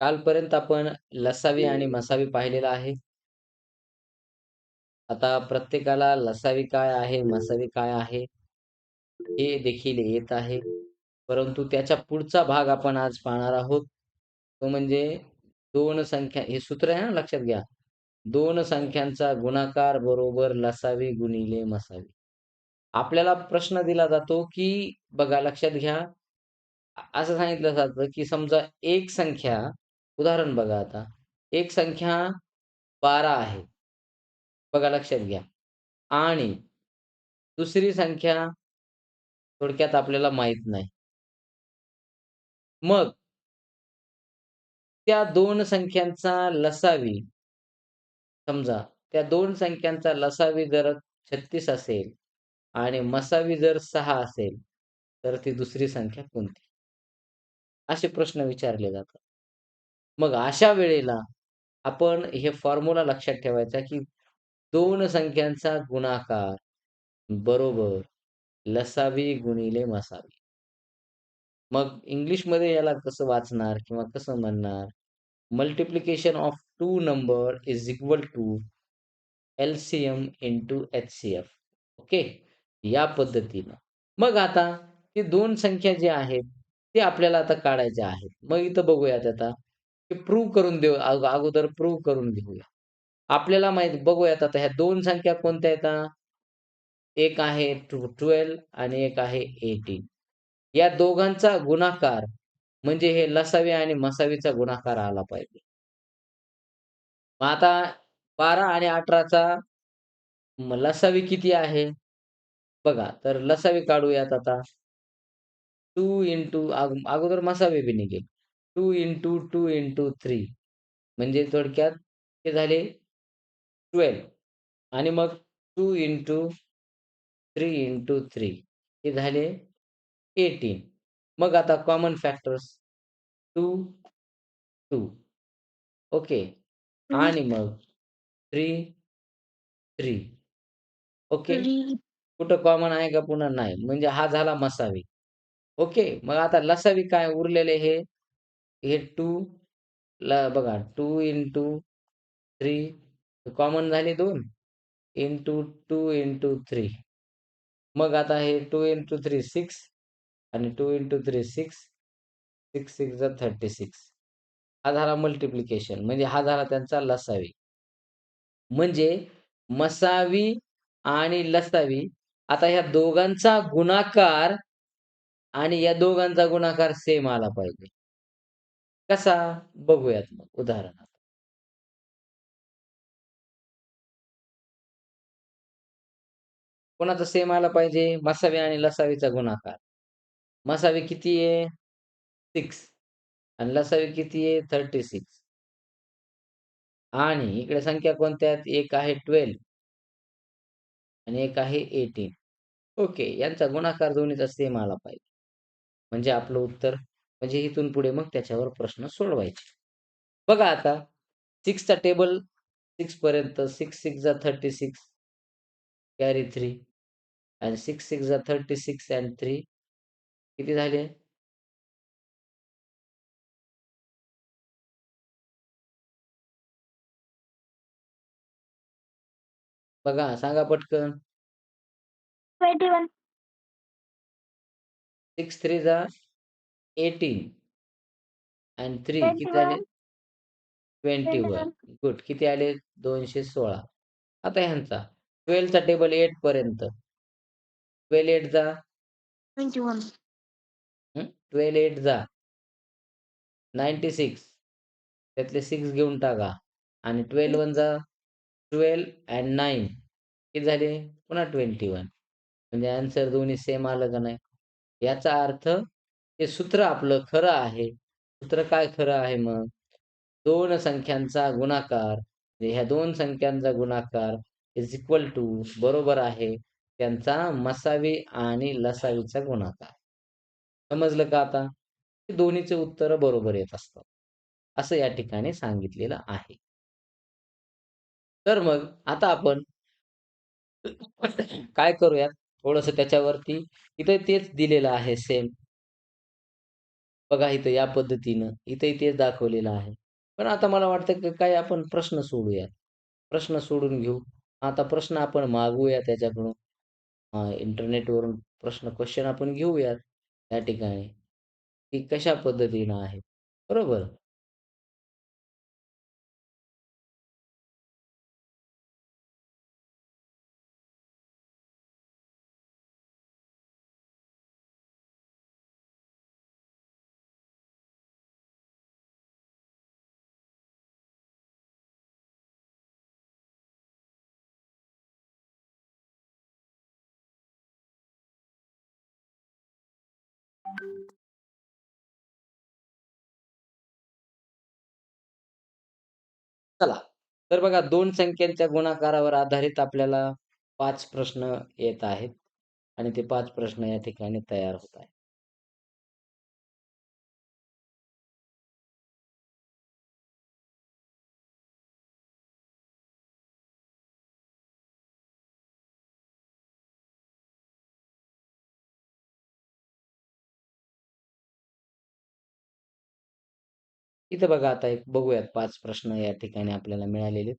कालपर्यंत आपण लसावी आणि मसावी पाहिलेलं आहे. आता प्रत्येकाला लसावी काय आहे, मसावी काय आहे, हे देखील येत आहे. परंतु त्याच्या पुढचा भाग आपण आज पाहणार आहोत. तो म्हणजे 2 संख्या हे सूत्र आहे ना लक्षात घ्या. 2 संख्यांचा गुणाकार बरोबर लसावी गुणिले मसावी. आपल्याला प्रश्न दिला जातो, की बघा लक्षात घ्या. असं सांगितलं जातं, की समजा एक संख्या उदाहरण बघा आता. एक संख्या 12 आहे. बघा लक्षात घ्या. आणि दुसरी संख्या थोडक्यात आपल्याला माहीत नाही. मग त्या दोन संख्यांचा लसावी समजा त्या दोन संख्यांचा लसावी जर 36 असेल आणि मसावी जर सहा असेल, तर ती दुसरी संख्या कोणती? असे प्रश्न विचारले जातात. मग अशा वेळेला आपण हे फॉर्म्युला लक्षात ठेवायचा, की दोन संख्यांचा गुणाकार बरोबर लसावी गुणिले मसावी. मग इंग्लिशमध्ये याला कसं वाचणार किंवा कसं म्हणणार? Multiplication of two number is equal to LCM into HCF. Okay. या पद्धतीनं. मग आता हे दोन संख्या जी आहेत, ते आपल्याला आता काढायच्या आहेत. मग इथं बघूयात आता, प्रूव्ह करून देऊ अगोदर प्रूव्ह करून घेऊया. आपल्याला माहीत बघूयात आता ह्या दोन संख्या कोणत्या आहेत? एक आहे ट्वेल्व आणि एक आहे 18. या दोघांचा गुणाकार म्हणजे हे लसावी आणि मसावीचा गुणाकार आला पाहिजे. मग आता 12 आणि अठराचा लसावी किती आहे? बघा, तर लसावी काढूयात आता. टू इंटू अगोदर मसावी बी निघेल. 2 इंटू 2 इंटू 3 म्हणजे थोडक्यात ते झाले 12 आणि मग 2 इंटू 3 इंटू 3 हे झाले 18. मग आता कॉमन फॅक्टर्स 2, 2 ओके. आणि मग 3, 3 ओके. कुठं कॉमन आहे का पुन्हा नाही. म्हणजे हा झाला मसावी. ओके. मग आता लसावी काय उरलेले हे, हे टू ला बघा टू इंटू थ्री कॉमन झाले दोन इंटू टू इंटू थ्री मग आता हे टू इंटू 3 6 आणि टू इंटू 3 6 6 6 जा 36 हा झाला मल्टिप्लिकेशन म्हणजे हा झाला त्यांचा लसावी. म्हणजे मसावी आणि लसावी आता ह्या दोघांचा गुणाकार आणि या दोघांचा गुणाकार सेम आला पाहिजे. कसा? बघूयात मग उदाहरणार्थ कोणाचा सेम आला पाहिजे? मसावी आणि लसावीचा गुणाकार. मसावी किती आहे? 6 आणि लसावी किती आहे? 36. आणि इकडे संख्या कोणत्या आहेत? एक आहे 12 आणि एक आहे 18. ओके. यांचा गुणाकार दोन्हीचा सेम आला पाहिजे. म्हणजे आपलं उत्तर म्हणजे इथून पुढे मग त्याच्यावर प्रश्न सोडवायचे. बघा आता 6 चा टेबल 6 पर्यंत 6 6 जा 36 कॅरी 3 आणि 6 6 जा 36 एंड 3 किती झाले? बघा, सांगा पटकन. 21. 6 3 जा 18 एंड 3 किती झाले? 21. 21. गुड. किती आले? 216. आता ह्यांचा 12 चा टेबल 8 पर्यंत. 12 8 जा 21. हं. 12 8 जा 96 त्यातले 6 घेऊन टाका आणि 12 1 जा 12 एंड 9 किती झाले? पुन्हा 21. म्हणजे आन्सर दोन्ही सेम आलं का नाही? याचा अर्थ हे सूत्र आपलं खरं आहे. सूत्र काय खरं आहे मग? दोन संख्यांचा गुणाकार म्हणजे ह्या दोन संख्यांचा गुणाकार इज इक्वल टू बरोबर आहे त्यांचा मसावी आणि लसावीचा गुणाकार. समजलं का आता? दोन्हीचे उत्तर बरोबर येत असतात. असं या ठिकाणी सांगितलेलं आहे. तर मग आता आपण काय करूयात थोडंसं त्याच्यावरती इथे तेच दिलेलं आहे सेम. बघा इथं या पद्धतीनं इथंही तेच दाखवलेलं आहे. पण आता मला वाटतं की काय आपण प्रश्न सोडूयात. प्रश्न सोडून घेऊ. आता प्रश्न आपण मागवूया त्याच्याकडून. अ, इंटरनेटवरून प्रश्न क्वेश्चन आपण घेऊयात त्या ठिकाणी, की कशा पद्धतीनं आहे. बरोबर? चला. तर बघा दोन संख्यांच्या गुणाकारावर आधारित आपल्याला पाच प्रश्न येत आहेत आणि ते पाच प्रश्न या ठिकाणी तयार होत आहेत. इथं बघा आता एक बघूयात पाच प्रश्न या ठिकाणी आपल्याला मिळालेले.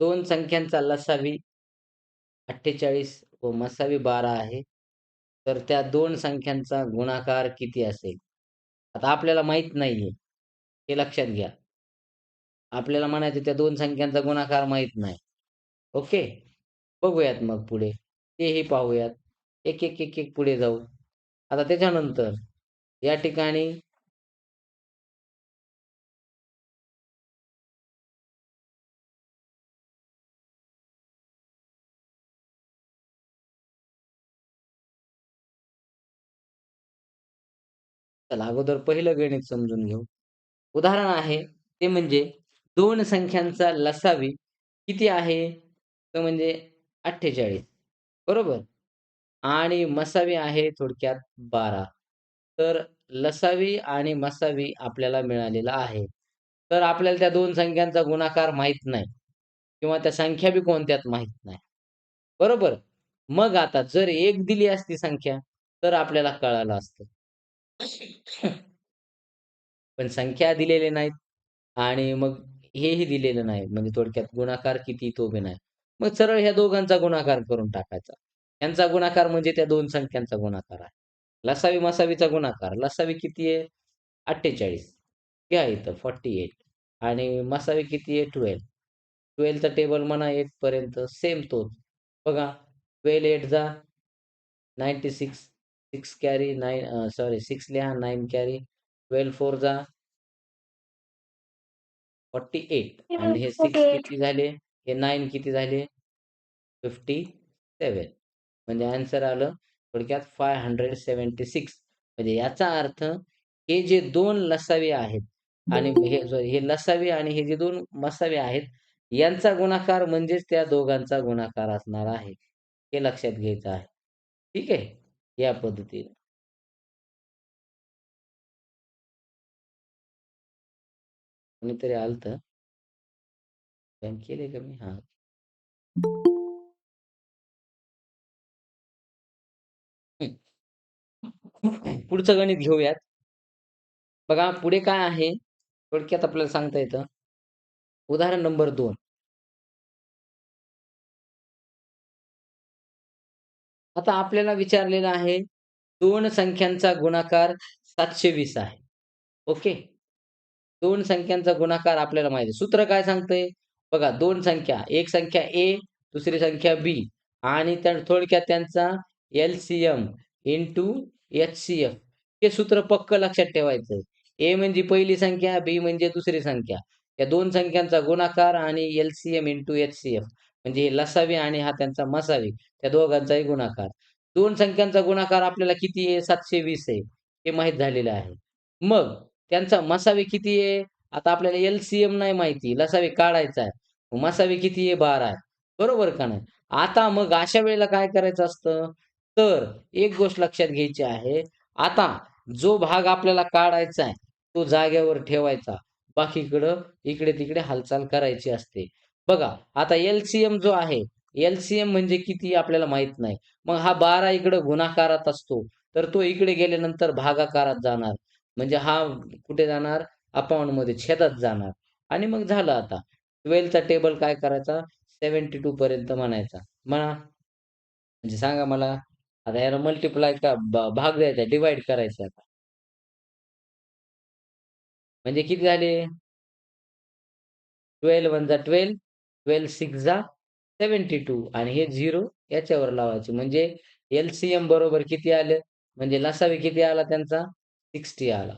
दोन संख्यांचा लसावी 48 व मसावी 12 आहे. तर त्या दोन संख्यांचा गुणाकार किती असेल? आता आपल्याला माहीत नाहीये. हे लक्षात घ्या. आपल्याला म्हणायचं त्या दोन संख्यांचा गुणाकार माहीत नाही. ओके. बघूयात मग पुढे. तेही पाहूयात. एक, एक, एक, एक पुढे जाऊ. आता त्याच्यानंतर या ठिकाणी चला अगोदर पहिलं गणित समजून घेऊ. उदाहरण आहे ते म्हणजे दोन संख्यांचा लसावी किती आहे? तर म्हणजे 48 बरोबर? आणि मसावी आहे थोडक्यात 12. तर लसावी आणि मसावी आपल्याला मिळालेला आहे. तर आपल्याला त्या दोन संख्यांचा गुणाकार माहीत नाही किंवा त्या संख्या बी कोणत्यात माहीत नाही. बरोबर? मग आता जर एक दिली असती संख्या, तर आपल्याला कळालं असतं. पण संख्या दिलेल्या नाहीत आणि मग हेही दिलेलं नाही. म्हणजे थोडक्यात गुणाकार किती तो बी नाही. मग सरळ ह्या दोघांचा गुणाकार करून टाकायचा. ह्यांचा गुणाकार म्हणजे त्या दोन संख्यांचा गुणाकार आहे. लसावी मसावीचा गुणाकार. लसावी किती आहे? 48 घ्या इथं 48 आणि मसावी किती आहे? ट्वेल्व ट्वेल्थचा टेबल म्हणा एट पर्यंत सेम तोच. बघा 12 8 जा 96 6 कॅरी 9 अ, सॉरी 6 लिहा 9 कॅरी 12 4 जा 48 आणि हे 6 किती झाले? हे 9 किती झाले? 57 म्हणजे आन्सर आलं थोडक्यात 576 म्हणजे याचा अर्थ हे जे 2 लसावी आहेत आणि हे सॉरी हे लसावी आणि हे जे 2 मसावी आहेत, यांचा गुणाकार म्हणजेच त्या दोघांचा गुणाकार असणार आहे. हे लक्षात घ्यायचं आहे. ठीक आहे? या पद्धतीने. कोणीतरी आलत केले केलंय का मी? हा पुढचं गणित घेऊयात. बघा पुढे काय आहे? थोडक्यात आपल्याला सांगता येतं. उदाहरण नंबर दोन आता आपल्याला विचारलेलं आहे, दोन संख्यांचा गुणाकार 720 आहे. ओके. दोन संख्यांचा गुणाकार आपल्याला माहिती सूत्र काय सांगते बघा दोन संख्या, एक संख्या ए दुसरी संख्या बी आणि त्या थोडक्यात त्यांचा एल-सी-एम इंटू एच-सी-एफ हे सूत्र पक्क लक्षात ठेवायचं. ए म्हणजे पहिली संख्या, बी म्हणजे दुसरी संख्या. या दोन संख्यांचा गुणाकार आणि एल-सी-एम इंटू एच-सी-एफ म्हणजे लसावी आणि हा त्यांचा मसावी त्या दोघांचाही गुणाकार. दोन संख्यांचा गुणाकार आपल्याला किती आहे? 720 आहे. हे माहीत झालेलं आहे. मग त्यांचा मसावी किती आहे? आता आपल्याला एलसीएम नाही माहिती. लसावी काढायचा आहे. मसावी किती आहे? 12 आहे. बरोबर का नाही? आता मग अशा वेळेला काय करायचं असतं? तर एक गोष्ट लक्षात घ्यायची आहे. आता जो भाग आपल्याला काढायचा आहे, तो जाग्यावर ठेवायचा. बाकीकडं इकडे-तिकडे हालचाल करायची असते. बघा, आता एलसीएम जो आहे, एलसीएम म्हणजे किती आपल्याला माहीत नाही. मग हा 12 इकडं गुणाकारात असतो, तर तो इकडे गेल्यानंतर भागाकारात जाणार. म्हणजे हा कुठे जाणार? अपाउंडमध्ये छेदात जाणार आणि मग झालं आता. ट्वेल्थचा टेबल काय करायचा? 72 पर्यंत म्हणायचा. म्हणा. म्हणजे सांगा मला, आता याला मल्टिप्लाय का भाग द्यायचा, डिवाइड करायचा आता. म्हणजे किती झाले? 12 वन ट्वेल्व 12, 12 सिक्स जा 72 आणि हे झिरो याच्यावर लावायचे. म्हणजे एल सीएम बरोबर किती आलं? म्हणजे लसावी किती आला त्यांचा? 60 आला.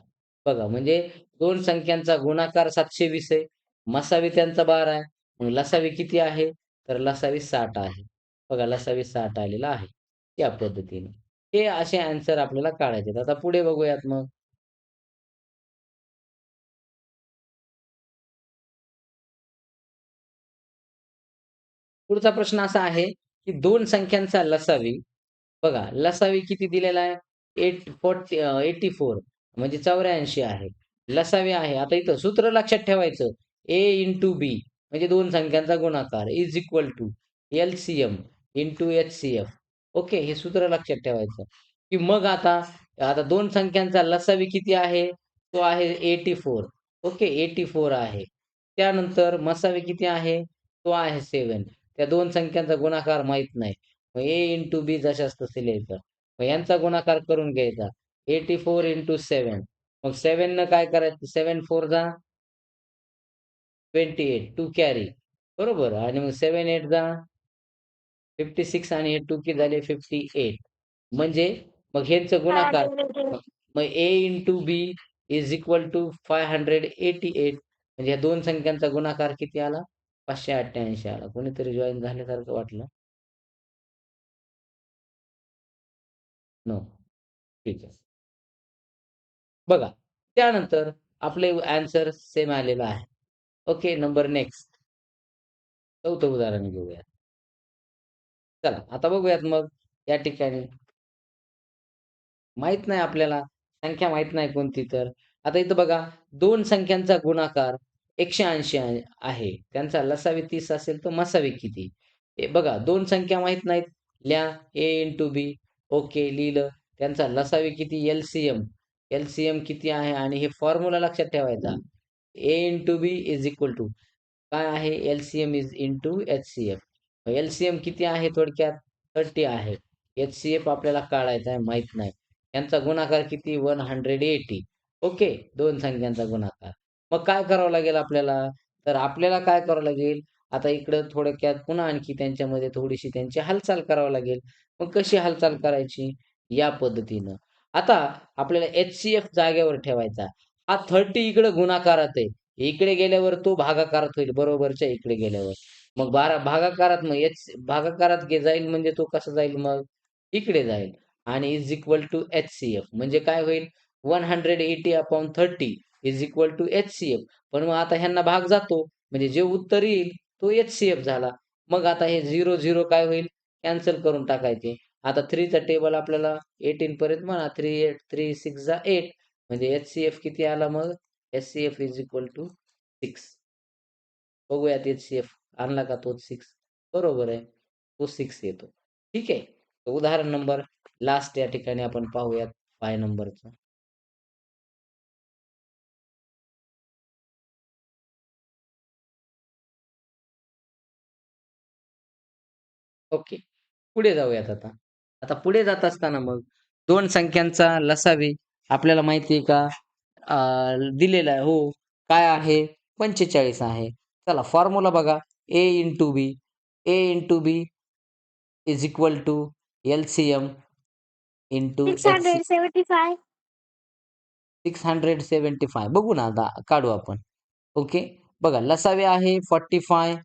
बघा, म्हणजे दोन संख्यांचा गुणाकार 720 आहे. मसावी त्यांचा 12 आहे. मग लसावी किती आहे? तर लसावी 60 आहे. बघा, लसावी साठ आलेला आहे. या पद्धतीने. हे असे आन्सर आपल्याला काढायचे आता पुढे बघूयात मग. पुढचा प्रश्न असा आहे, की दोन संख्यांचा लसावी बघा, लसावी किती दिलेला आहे? एट फोर्टी एटी फोर म्हणजे 84 आहे. लसावी आहे. आता इथं सूत्र लक्षात ठेवायचं. ए इंटू बी म्हणजे दोन संख्यांचा गुणाकार is equal to LCM into HCF. Okay. हे सूत्र लक्षात ठेवायचं, की मग आता आता दोन संख्यांचा लसावी किती आहे? तो आहे 84. ओके. 84 आहे. त्यानंतर मसावी किती आहे? तो आहे सेवन त्या दोन संख्यांचा गुणाकार माहीत नाही. मग ए इंटू बी जशास तसे लिहायचं. मग यांचा गुणाकार करून घ्यायचा. 84 इंटू सेवन मग सेवन न काय करायचं? सेवन फोर जा 28 टू कॅरी बरोबर आणि मग सेवन एट जा 56 आणि हे टू की झाले? 58 म्हणजे मग ह्यांचं गुणाकार मग A into B is equal to 588 म्हणजे या दोन संख्यांचा गुणाकार किती आला? 588 आला. कोणीतरी जॉईन झाल्यासारखं वाटलं? नो. ठीक आहे. बघा, त्यानंतर आपले आन्सर सेम आलेला आहे. ओके. Number next. चौथं उदाहरण घेऊया. चला, आता बघूयात मग या ठिकाणी. माहीत नाही आपल्याला, संख्या माहीत नाही कोणती तर. आता इथं बघा, दोन संख्यांचा गुणाकार एकशे ऐंशी आहे. त्यांचा लसावी तीस असेल तर मसावी किती? हे बघा, दोन संख्या माहीत नाहीत. लिहा ए इंटू बी. ओके, लिहिलं. त्यांचा लसावी किती? एल-सी-एम. एल-सी-एम किती आहे? आणि हे फॉर्म्युला लक्षात ठेवायचा. A into B is equal to काय आहे? LCM is into HCF. LCM किती आहे थोडक्यात? 30 आहे. एच-सी-एफ आपल्याला काढायचा आहे, माहीत नाही. यांचा गुणाकार किती? 180. ओके. दोन संख्यांचा गुणाकार. मग काय करावं लागेल आपल्याला? तर आपल्याला काय करावं लागेल? आता इकडं थोडक्यात पुन्हा आणखी त्यांच्यामध्ये थोडीशी त्यांची हालचाल करावी लागेल. मग कशी हालचाल करायची? या पद्धतीनं. आता आपल्याला एच-सी-एफ जागेवर ठेवायचा. हा 30 इकडं गुणाकारात आहे. इकडे गेल्यावर तो भागाकारात होईल, बरोबरच्या इकडे गेल्यावर. मग 12 भागाकारात मग एच भागाकारात गे जाईल म्हणजे तो कसा जाईल मग? इकडे जाईल आणि इज इक्वल टू एच-सी-एफ म्हणजे काय होईल? 180 upon 30 is equal to HCF. पण मग आता ह्यांना भाग जातो. म्हणजे जे उत्तर येईल तो एच-सी-एफ झाला. मग आता हे 0, 0 काय होईल? कॅन्सल करून टाकायचे. आता थ्रीचा टेबल आपल्याला 18 पर्यंत म्हणा. 3 8 3 6 जा एट म्हणजे एच-सी-एफ किती आला मग? HCF is equal to six बघूयात एच-सी-एफ आणला का तोच सिक्स बरोबर आहे. तो सिक्स येतो. ठीक आहे. उदाहरण नंबर लास्ट या ठिकाणी आपण पाहूयात 5 नंबरचं. ओके. पुढे जाऊयात आता. आता पुढे जात असताना मग 2 संख्यांचा लसावी आपल्याला माहिती आहे का? दिलेला आहे. हो. काय आहे? 45 आहे. चला फॉर्म्युला बघा. A into B. A into B is equal to LCM into HC 675. 675 बघू ना आता काढू आपण. ओके. बघा लसावी आहे 45,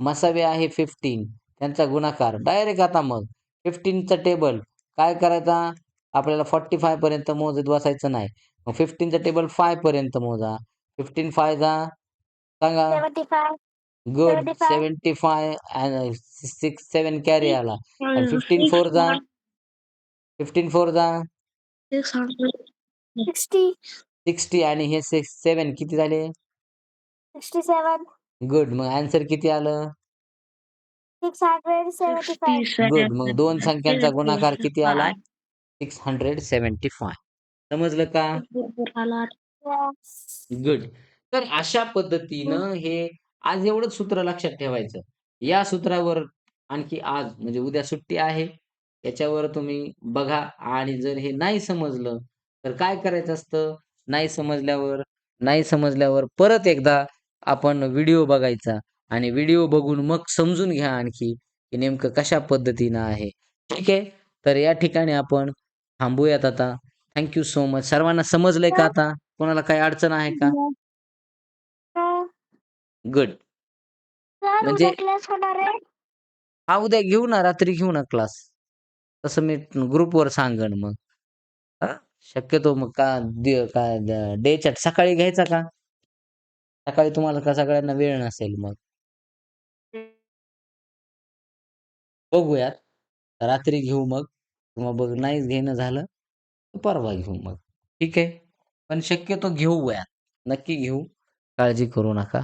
मसावी आहे 15. त्यांचा गुणाकार डायरेक्ट आता मग 15 चा टेबल काय करायचा? आपल्याला 45 पर्यंत मोजत बसायचं नाही. मग 15 चा टेबल 5 पर्यंत मोजा. 15 5 जा सांगा. 75. गुड. 75. 75 अँड 6 7 कॅरी आला. 15 4 जा फिफ्टीन फोर जा सिक्स सिक्स्टी आणि हे सिक्स सेवन किती झाले सिक्स्टी सेवन गुड मग आन्सर किती आलं six hundred seventy five good मग दोन संख्यांचा गुणाकार किती आला? सिक्स हंड्रेड सेव्हन्टी फाय समजलं का? गुड तर अशा पद्धतीनं हे आज एवढंच सूत्र लक्षात ठेवायचं. या सूत्रावर आणखी आज म्हणजे उद्या सुट्टी आहे. याच्यावर तुम्ही बघा. आणि जर हे नाही समजलं तर काय करायचं असतं? नाही समजल्यावर नाही समजल्यावर परत एकदा आपण व्हिडिओ बघायचा. आणि व्हिडिओ बघून मग समजून घ्या आणखी की नेमकं कशा पद्धतीनं आहे. ठीक आहे? तर या ठिकाणी आपण थांबूयात आता. थँक्यू सो मच सर्वांना समजलंय का आता? कोणाला काही अडचण आहे का? गुड म्हणजे- हा उद्या घेऊ ना. रात्री घेऊ ना क्लास तसं मी ग्रुपवर सांगन मग. शक्यतो मग का काय डेच्या सकाळी घ्यायचा का? सकाळी तुम्हाला का सगळ्यांना वेळ नसेल मग? बघूयात. रात्री घेऊ मग. किंवा बघ नाहीच घेणं झालं तर परवा घेऊ मग. ठीक आहे? पण शक्यतो घेऊयात नक्की घेऊ. काळजी करू नका.